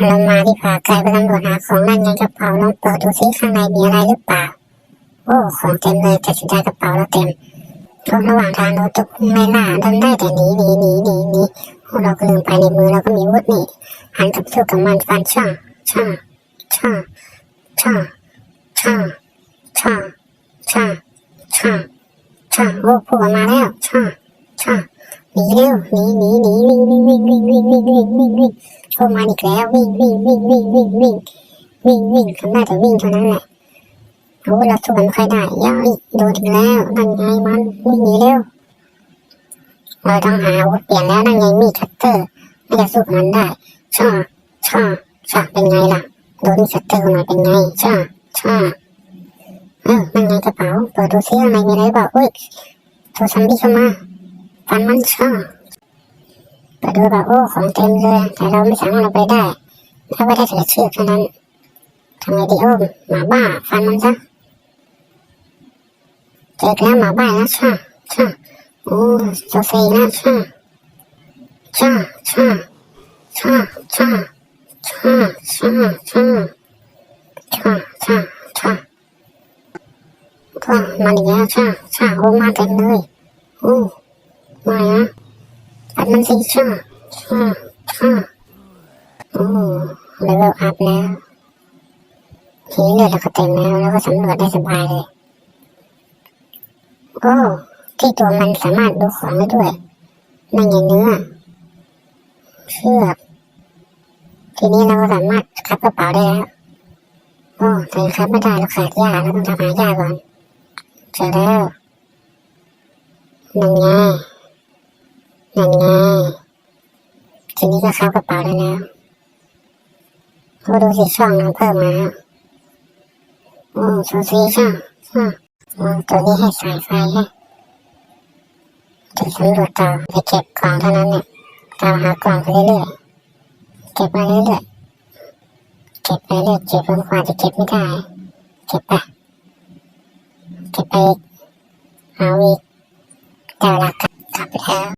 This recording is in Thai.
เรามาที่ากลไปตำรวจหาของนั่นไงกระเป๋าลองเปิดดูซิข้างในมีอะไรหรือเปล่า โอ้ของเต็มเลยแต่สุดท้ายกระเป๋าเราเต็มช่วงระหว่างทางเราจะไม่ล่าทำได้แต่หนีหนีหนีหนีหนีโอ้เราก็ลืมไปในมือเราก็มีวุธนี่หันกับสู้กับมันฟันช่าช่าช่าช่าช่าช่าช่าช่าช่าโอ้พวกมันมาแล้วช่าช่าหนีเร็วหนีหนีหนีวิ่งวิ่งวิ่งวิ่งวิ่งวิ่งวิ่งวิ่งวิ่ง พวกมันอีกแล้ววิ่งวิ่งวิ่งวิ่งวิ่งวิ่งวิ่งวิ่งทำได้แต่วิ่งเท่านั้นแหละโอ้เราสู้กันไม่ค่อยได้ย่อยโดนอีกแล้วนั่นไงมันวิ่งหนีเร็วเราต้องหาอาวุธเปลี่ยนแล้วนั่นไงมีดคัตเตอร์ไม่จะสู้มันได้ช่าช่าช่าเป็นไงล่ะโดนคัตเตอร์มาเป็นไงช่าช่าเออนั่นไงกระเป๋าเปิดดูซิข้างในมีอะไรเปล่าอุ้ยโทรซัมบี้เข้ามาฟันมันช่า ปดูแบบโอ้ของเต็มเลยแต่เราไม่สามารถเอาไปได้ถ้าไม่ได้ใส่เชือเท่านั้นทำไงดีโอ้หมาบ้าฟันมันซะเจอแล้วหมาบ้านแล้วช่าช่าโอ้โซเฟีนะช่าช่าช่าช่าช่าช่าช่าช่าช่าช่าช่าก็มาอีกแล้วช่าช่าโอ้มาเต็มเลยโอ้มานะ มันสิช่าช่าช่าโอ้เลเวลอัพแล้วทีนี้เลือดเราก็เต็มแล้วแล้วก็สำรวจได้สบายเลยโอ้ที่ตัวมันสามารถดูของได้ด้วยนั่นไงเนื้อเชือกทีนี้เราก็สามารถคับกระเป๋าได้แล้วโอ้แต่ยังคับไม่ได้เราขาดหญ้าเราต้องทำหาหญ้าก่อนเจอแล้วนั่นไง นั่นไงทีนี้ก็คับกระเป๋าได้แล้วโอ้ดูสิช่องเราเพิ่มมาแล้วโอ้โซซีช่องช่องอืมตัวนี้ให้สายไฟให้จะสำรวจต่อไปเก็บกล่องเท่านั้นเนี่ยตามหากล่องไปเรื่อยๆเก็บมาเรื่อยๆเก็บไปเรื่อยเก็บจนกว่าจะเก็บไม่ได้ เก็บไป เก็บไปเอาอีก